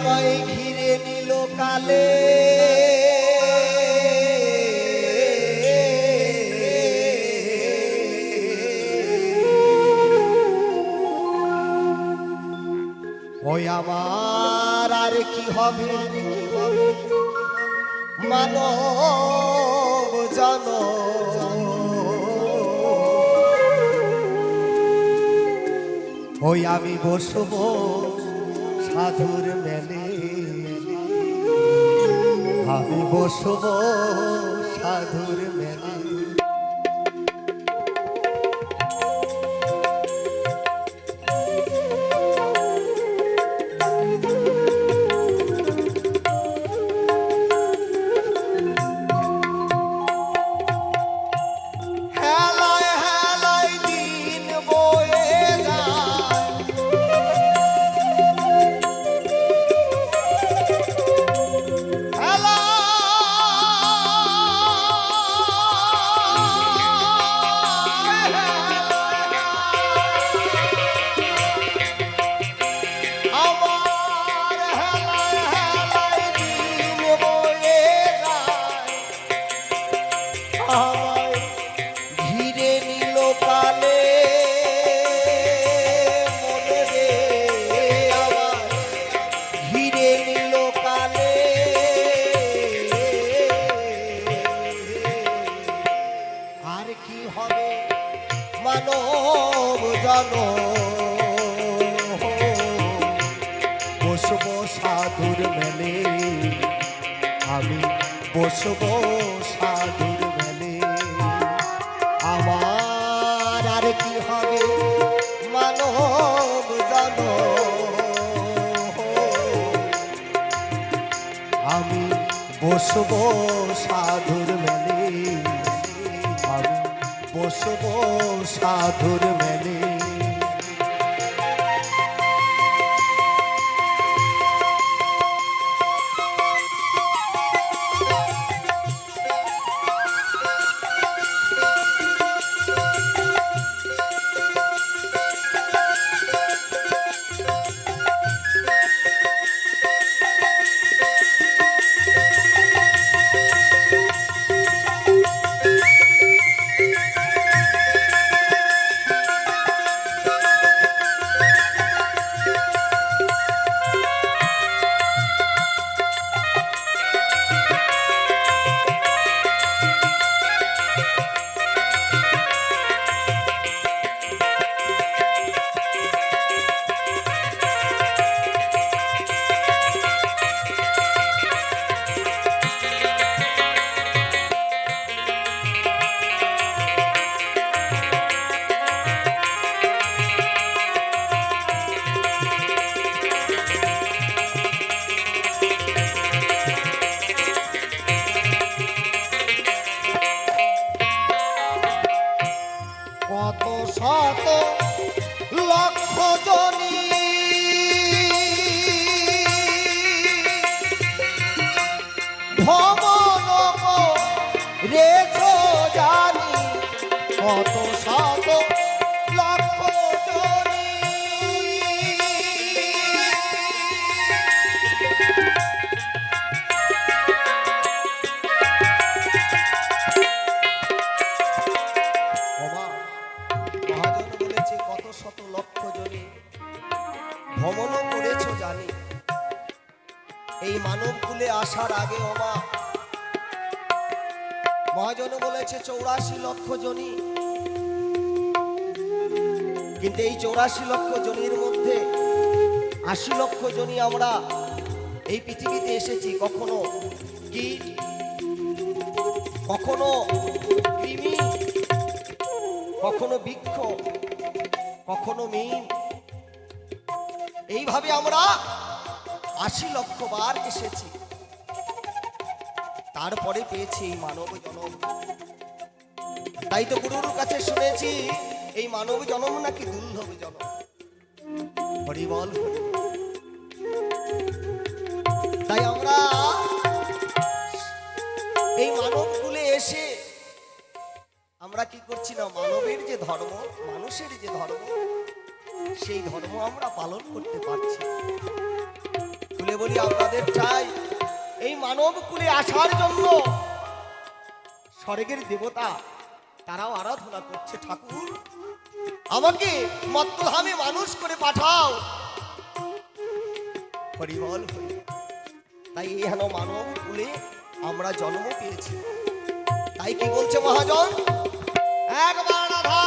আমায় ঘিরে নিল কালে। ওই আমার আর কি হবে? মানব জন। ওই আমি বসবো সাধুর মেলে। আমি বসব সাধুর মেলে। আমি বসবো সাধুর মেলে আমার আর কি হবে মানব জন? আমি বসবো সাধুর মেলে আমি বসবো সাধুর মেলে জানি কত শত লক্ষ ভ্রমণও করেছ জানি। এই মানব আসার আগে ওমা মহাজন বলেছে চৌরাশি লক্ষ জনি। কিন্তু এই চৌরাশি লক্ষ জনির মধ্যে আশি লক্ষ জনি আমরা এই পৃথিবীতে এসেছি, কখনো কি? কখনো কৃমি? কখনো বৃক্ষ? কখনো মিন? এইভাবে আমরা আশি লক্ষ বার এসেছি। তারপরে পেয়েছি এই মানব জনম তাই তো গুরুর কাছে শুনেছি, এই মানব জনম নাকি দুর্লভ জনম হরিবল হরি। তাই আমরা এই মানব কুলে এসে আমরা কি করছি না মানবের যে ধর্ম, মানুষের যে ধর্ম, সেই ধর্ম আমরা পালন করতে পারছি। তুলে বলি, আপনাদের চাই এই মানব কুলে আসার জন্য স্বর্গের দেবতা তারাও আরাধনা করছে ঠাকুর। আমাকে মত্তধামে মানুষ করে পাঠাও। হরিবল হরি তাই এই হেন মানব কুলে আমরা জন্ম পেয়েছি। তাই কি বলছে মহাজন? একবার রাধা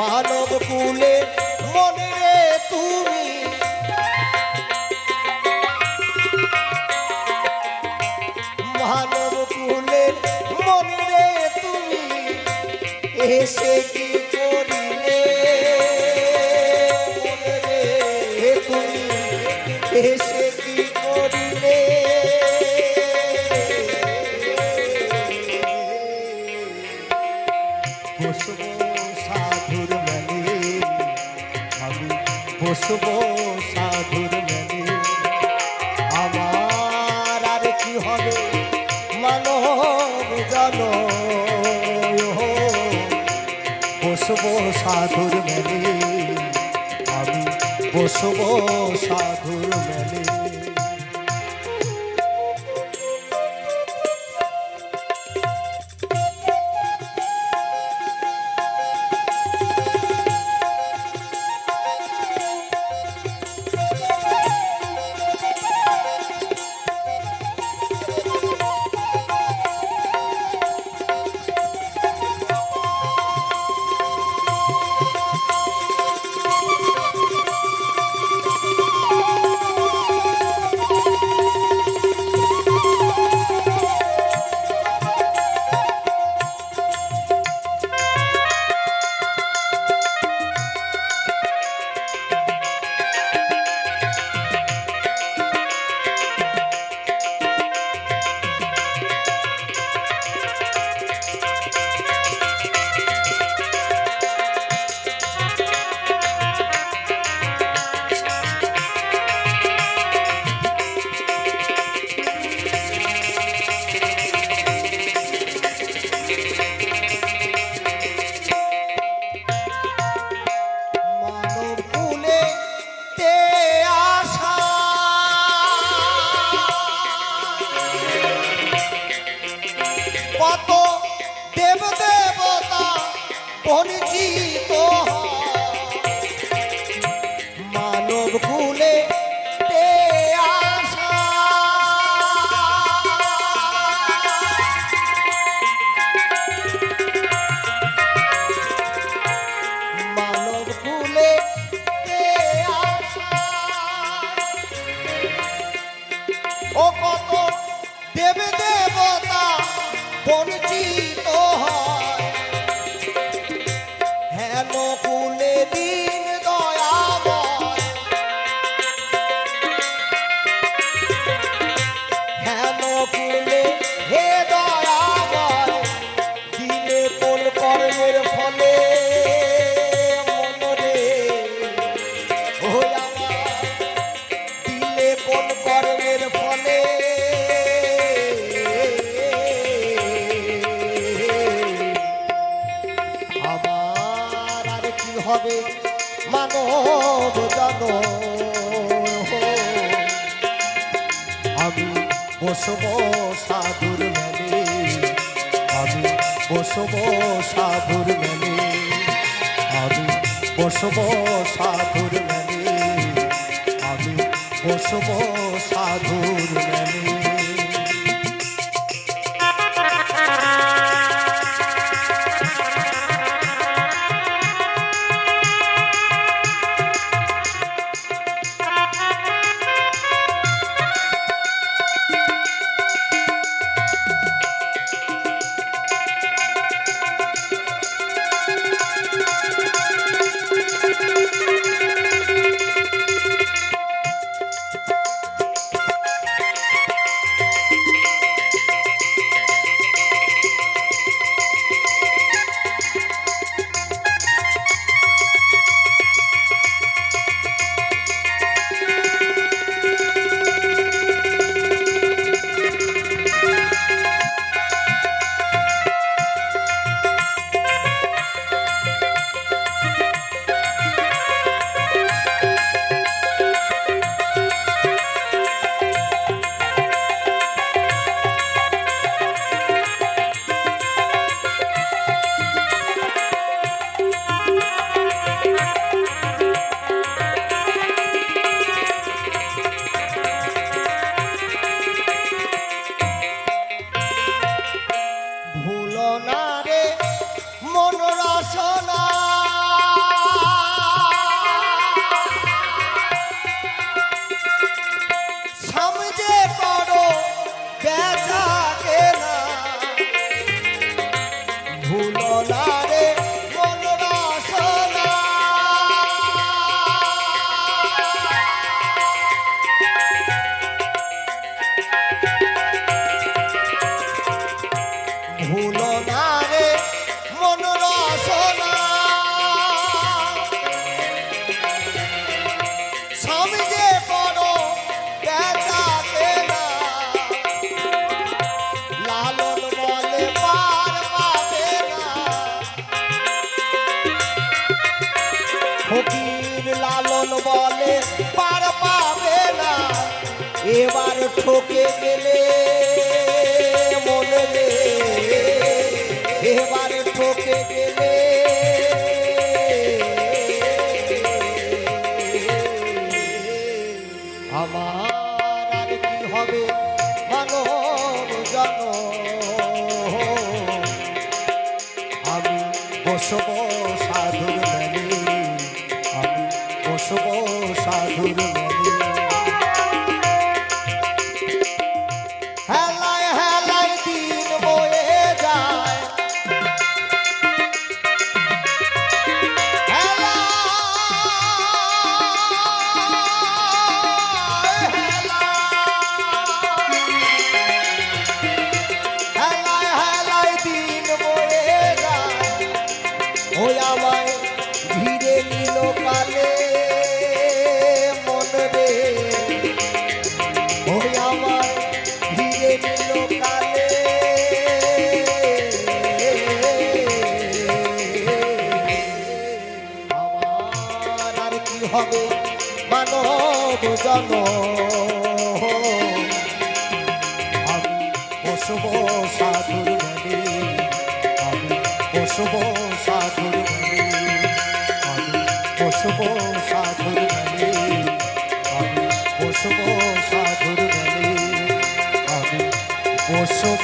মানব কুলে মনে তুমি। মানব কুলে মনে তুমি। এসে কি করিলে? তুমি। এসে কি করিলে? বসব বসব সাধুর মেলে আমার আর কি হবে? মানব জানো। বসব সাধুর মেলে আমি বসব সাধুর পরিচিত। মানব কুলে ও কত দেব দেবতা বঞ্চিত হয়। জানো আমি বসব সাধুর মেলে। আমি বসব সাধুর মেলে। আমি বসব সাধুর মেলে। আমি বসব সাধুর মেলে। এবার ঠকে গেলে মনে এবার ঠকে গেলে আমার আর কি হবে মানব জন আমি বসব সাধুর আমি বসব সাধুর মেলে জন। আমি বসব সাধুর মেলে আমি বসব সাধুর মেলে আমি বসব সাধুর মেলে আমি বসব সাধুর মেলে আমি বসব